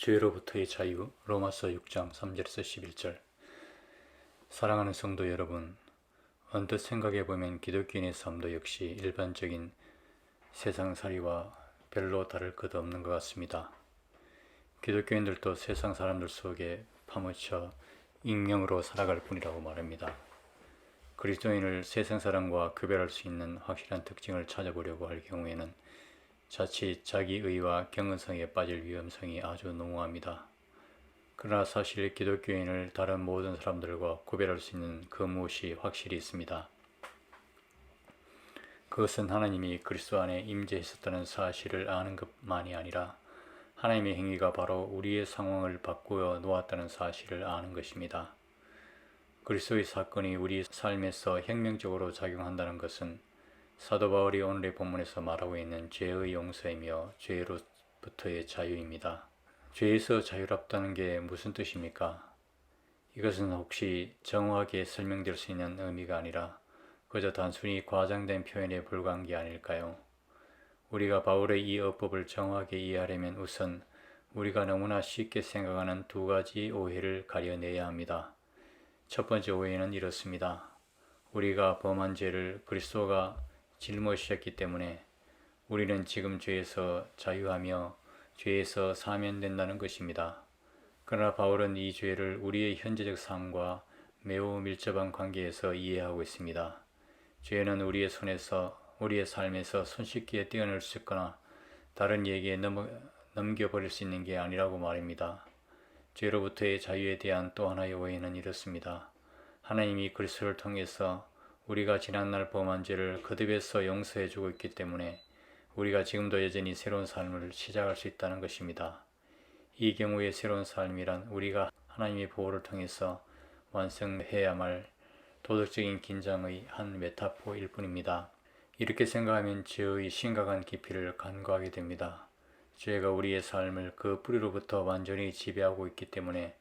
죄로부터의 자유 로마서 6장 3절에서 11절 사랑하는 성도 여러분 언뜻 생각해 보면 기독교인의 삶도 역시 일반적인 세상살이와 별로 다를 것 없는 것 같습니다. 기독교인들도 세상 사람들 속에 파묻혀 익명으로 살아갈 뿐이라고 말합니다. 그리스도인을 세상 사람과 구별할 수 있는 확실한 특징을 찾아보려고 할 경우에는 자칫 자기의와 경은성에 빠질 위험성이 아주 농후합니다. 그러나 사실 기독교인을 다른 모든 사람들과 구별할 수 있는 그 무엇이 확실히 있습니다. 그것은 하나님이 그리스도 안에 임재했었다는 사실을 아는 것만이 아니라 하나님의 행위가 바로 우리의 상황을 바꾸어 놓았다는 사실을 아는 것입니다. 그리스도의 사건이 우리 삶에서 혁명적으로 작용한다는 것은 사도 바울이 오늘의 본문에서 말하고 있는 죄의 용서이며 죄로부터의 자유입니다. 죄에서 자유롭다는 게 무슨 뜻입니까? 이것은 혹시 정확하게 설명될 수 있는 의미가 아니라 그저 단순히 과장된 표현에 불과한 게 아닐까요? 우리가 바울의 이 어법을 정확하게 이해하려면 우선 우리가 너무나 쉽게 생각하는 두 가지 오해를 가려내야 합니다. 첫 번째 오해는 이렇습니다. 우리가 범한 죄를 그리스도가 짊어지셨기 때문에 우리는 지금 죄에서 자유하며 죄에서 사면된다는 것입니다. 그러나 바울은 이 죄를 우리의 현재적 삶과 매우 밀접한 관계에서 이해하고 있습니다. 죄는 우리의 손에서 우리의 삶에서 손쉽게 떼어낼 수 있거나 다른 이에게 넘어, 넘겨버릴 수 있는 게 아니라고 말입니다. 죄로부터의 자유에 대한 또 하나의 오해는 이렇습니다. 하나님이 그리스도를 통해서 우리가 지난날 범한 죄를 거듭해서 용서해 주고 있기 때문에 우리가 지금도 여전히 새로운 삶을 시작할 수 있다는 것입니다. 이 경우의 새로운 삶이란 우리가 하나님의 보호를 통해서 완성해야 할 도덕적인 긴장의 한 메타포일 뿐입니다. 이렇게 생각하면 죄의 심각한 깊이를 간과하게 됩니다. 죄가 우리의 삶을 그 뿌리로부터 완전히 지배하고 있기 때문에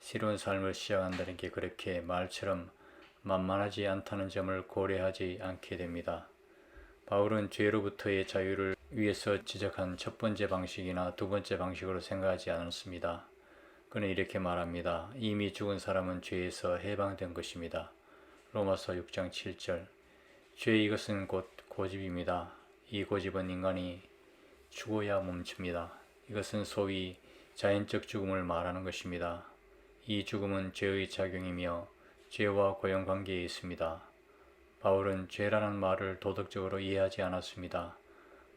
새로운 삶을 시작한다는 게 그렇게 말처럼 만만하지 않다는 점을 고려하지 않게 됩니다. 바울은 죄로부터의 자유를 위해서 지적한 첫 번째 방식이나 두 번째 방식으로 생각하지 않았습니다. 그는 이렇게 말합니다. 이미 죽은 사람은 죄에서 해방된 것입니다. 로마서 6장 7절 죄 이것은 곧 고집입니다. 이 고집은 인간이 죽어야 멈춥니다. 이것은 소위 자연적 죽음을 말하는 것입니다. 이 죽음은 죄의 작용이며 죄와 고용 관계에 있습니다. 바울은 죄라는 말을 도덕적으로 이해하지 않았습니다.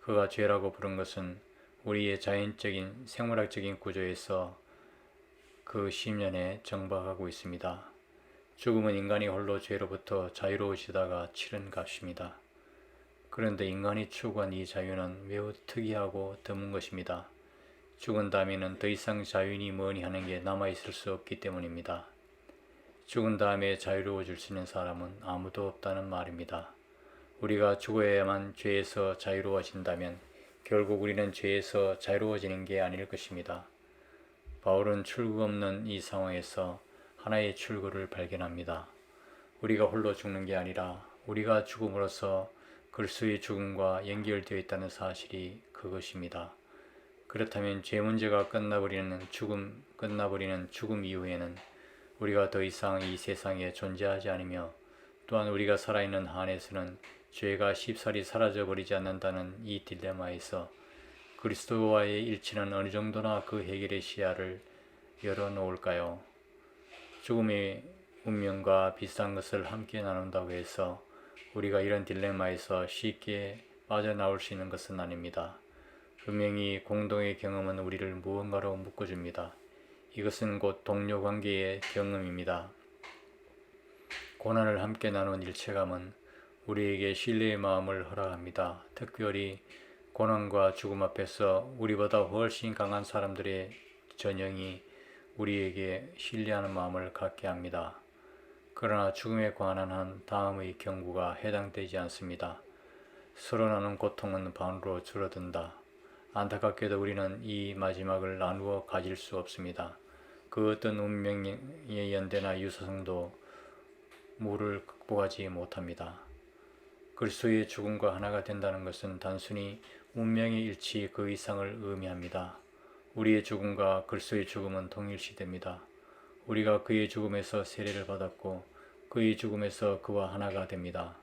그가 죄라고 부른 것은 우리의 자연적인 생물학적인 구조에서 그 심년에 정박하고 있습니다. 죽음은 인간이 홀로 죄로부터 자유로우시다가 치른 값입니다. 그런데 인간이 추구한 이 자유는 매우 특이하고 드문 것입니다. 죽은 다음에는 더 이상 자유니 뭐니 하는 게 남아있을 수 없기 때문입니다. 죽은 다음에 자유로워질 수 있는 사람은 아무도 없다는 말입니다. 우리가 죽어야만 죄에서 자유로워진다면 결국 우리는 죄에서 자유로워지는 게 아닐 것입니다. 바울은 출구 없는 이 상황에서 하나의 출구를 발견합니다. 우리가 홀로 죽는 게 아니라 우리가 죽음으로써 그리스도의 죽음과 연결되어 있다는 사실이 그것입니다. 그렇다면 죄 문제가 끝나버리는 죽음, 끝나버리는 죽음 이후에는 우리가 더 이상 이 세상에 존재하지 않으며 또한 우리가 살아있는 한에서는 죄가 쉽사리 사라져버리지 않는다는 이 딜레마에서 그리스도와의 일치는 어느 정도나 그 해결의 시야를 열어놓을까요? 죽음의 운명과 비슷한 것을 함께 나눈다고 해서 우리가 이런 딜레마에서 쉽게 빠져나올 수 있는 것은 아닙니다. 분명히 공동의 경험은 우리를 무언가로 묶어줍니다. 이것은 곧 동료 관계의 경험입니다. 고난을 함께 나눈 일체감은 우리에게 신뢰의 마음을 허락합니다. 특별히 고난과 죽음 앞에서 우리보다 훨씬 강한 사람들의 전형이 우리에게 신뢰하는 마음을 갖게 합니다. 그러나 죽음에 관한 한 다음의 경고가 해당되지 않습니다. 서로 나눈 고통은 반으로 줄어든다. 안타깝게도 우리는 이 마지막을 나누어 가질 수 없습니다. 그 어떤 운명의 연대나 유사성도 물을 극복하지 못합니다. 그리스도의 죽음과 하나가 된다는 것은 단순히 운명의 일치 그 이상을 의미합니다. 우리의 죽음과 그리스도의 죽음은 동일시됩니다. 우리가 그의 죽음에서 세례를 받았고 그의 죽음에서 그와 하나가 됩니다.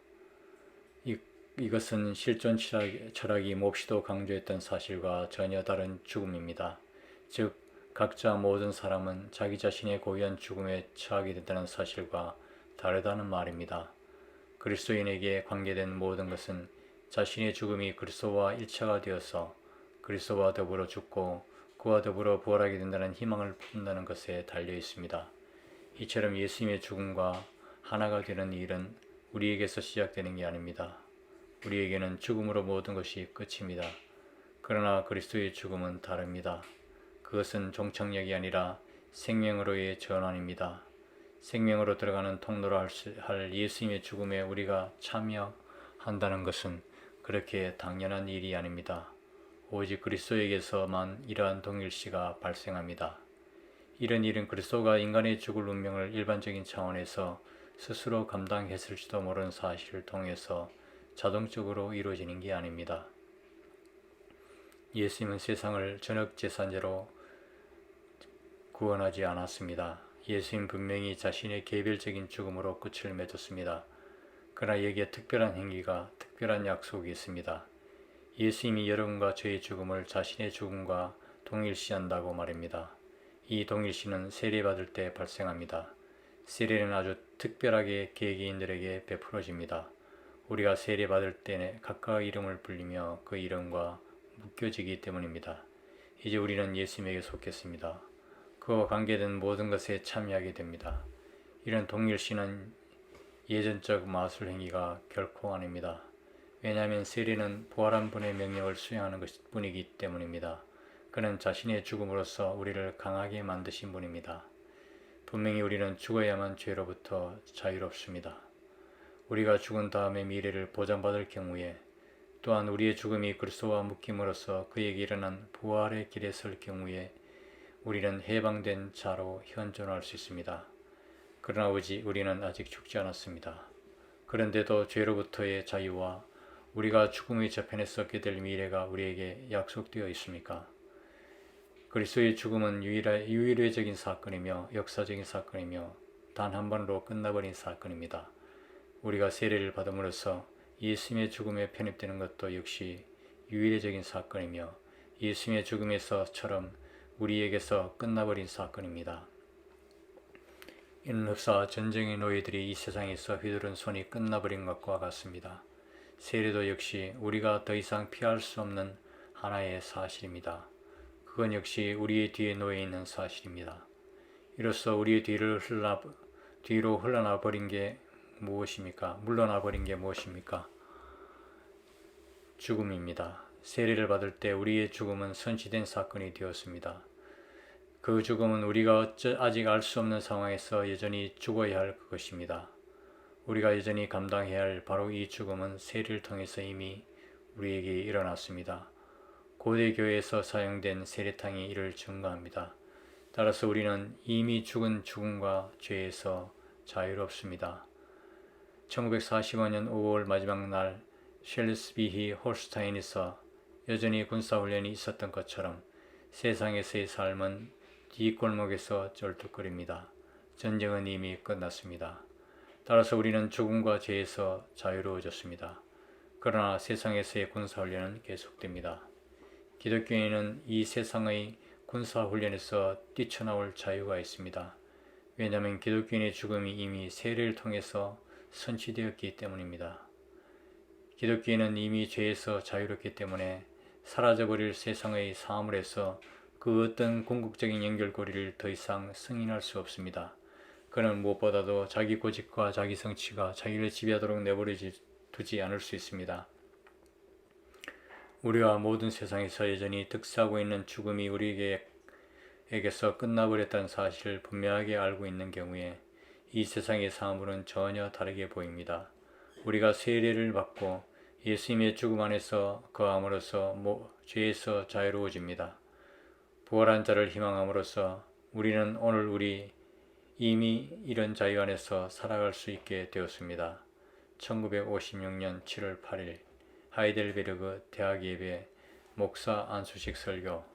이, 이것은 실존 철학, 철학이 몹시도 강조했던 사실과 전혀 다른 죽음입니다. 즉 각자 모든 사람은 자기 자신의 고유한 죽음에 처하게 된다는 사실과 다르다는 말입니다. 그리스도인에게 관계된 모든 것은 자신의 죽음이 그리스도와 일체가 되어서 그리스도와 더불어 죽고 그와 더불어 부활하게 된다는 희망을 품는다는 것에 달려 있습니다. 이처럼 예수님의 죽음과 하나가 되는 일은 우리에게서 시작되는 게 아닙니다. 우리에게는 죽음으로 모든 것이 끝입니다. 그러나 그리스도의 죽음은 다릅니다. 그것은 종착역이 아니라 생명으로의 전환입니다. 생명으로 들어가는 통로로 할 예수님의 죽음에 우리가 참여한다는 것은 그렇게 당연한 일이 아닙니다. 오직 그리스도에게서만 이러한 동일시가 발생합니다. 이런 일은 그리스도가 인간의 죽을 운명을 일반적인 차원에서 스스로 감당했을지도 모르는 사실을 통해서 자동적으로 이루어지는 게 아닙니다. 예수님은 세상을 전역 재산제로 구원하지 않았습니다. 예수님 분명히 자신의 개별적인 죽음으로 끝을 맺었습니다. 그러나 여기에 특별한 행위가 특별한 약속이 있습니다. 예수님이 여러분과 저의 죽음을 자신의 죽음과 동일시한다고 말입니다. 이 동일시는 세례받을 때 발생합니다. 세례는 아주 특별하게 개개인들에게 베풀어집니다. 우리가 세례받을 때에 각각 이름을 불리며 그 이름과 묶여지기 때문입니다. 이제 우리는 예수님에게 속했습니다. 그와 관계된 모든 것에 참여하게 됩니다. 이런 동일시는 예전적 마술 행위가 결코 아닙니다. 왜냐하면 세례는 부활한 분의 명령을 수행하는 것 뿐이기 때문입니다. 그는 자신의 죽음으로써 우리를 강하게 만드신 분입니다. 분명히 우리는 죽어야만 죄로부터 자유롭습니다. 우리가 죽은 다음에 미래를 보장받을 경우에 또한 우리의 죽음이 그리스도와 묶임으로써 그에게 일어난 부활의 길에 설 경우에 우리는 해방된 자로 현존할 수 있습니다. 그러나 우리는 아직 죽지 않았습니다. 그런데도 죄로부터의 자유와 우리가 죽음의 저편에 섰게 될 미래가 우리에게 약속되어 있습니까? 그리스도의 죽음은 유일회적인 사건이며 역사적인 사건이며 단 한 번으로 끝나버린 사건입니다. 우리가 세례를 받음으로써 예수님의 죽음에 편입되는 것도 역시 유일회적인 사건이며 예수님의 죽음에서처럼 우리에게서 끝나버린 사건입니다. 이는 흡사 전쟁의 노예들이 이 세상에서 휘두른 손이 끝나버린 것과 같습니다. 세례도 역시 우리가 더 이상 피할 수 없는 하나의 사실입니다. 그건 역시 우리의 뒤에 놓여 있는 사실입니다. 이로써 우리의 뒤를 흘러, 뒤로 흘러나 버린 게 무엇입니까? 물러나 버린 게 무엇입니까? 죽음입니다. 세례를 받을 때 우리의 죽음은 선치된 사건이 되었습니다. 그 죽음은 우리가 아직 알 수 없는 상황에서 여전히 죽어야 할 그것입니다. 우리가 여전히 감당해야 할 바로 이 죽음은 세례를 통해서 이미 우리에게 일어났습니다. 고대 교회에서 사용된 세례탕이 이를 증거합니다. 따라서 우리는 이미 죽은 죽음과 죄에서 자유롭습니다. 1945년 5월 마지막 날 셸스비히 홀스타인에서 여전히 군사훈련이 있었던 것처럼 세상에서의 삶은 뒷골목에서 쩔뚝거립니다. 전쟁은 이미 끝났습니다. 따라서 우리는 죽음과 죄에서 자유로워졌습니다. 그러나 세상에서의 군사훈련은 계속됩니다. 기독교인은 이 세상의 군사훈련에서 뛰쳐나올 자유가 있습니다. 왜냐하면 기독교인의 죽음이 이미 세례를 통해서 선취되었기 때문입니다. 기독교인은 이미 죄에서 자유롭기 때문에 사라져버릴 세상의 사물에서 그 어떤 궁극적인 연결고리를 더 이상 승인할 수 없습니다. 그는 무엇보다도 자기 고집과 자기 성취가 자기를 지배하도록 내버려 두지 않을 수 있습니다. 우리와 모든 세상에서 여전히 득세하고 있는 죽음이 우리에게서 끝나버렸다는 사실을 분명하게 알고 있는 경우에 이 세상의 사물은 전혀 다르게 보입니다. 우리가 세례를 받고 예수님의 죽음 안에서 거함으로써 죄에서 자유로워집니다. 부활한 자를 희망함으로써 우리는 오늘 우리 이미 이런 자유 안에서 살아갈 수 있게 되었습니다. 1956년 7월 8일 하이델베르그 대학 예배 목사 안수식 설교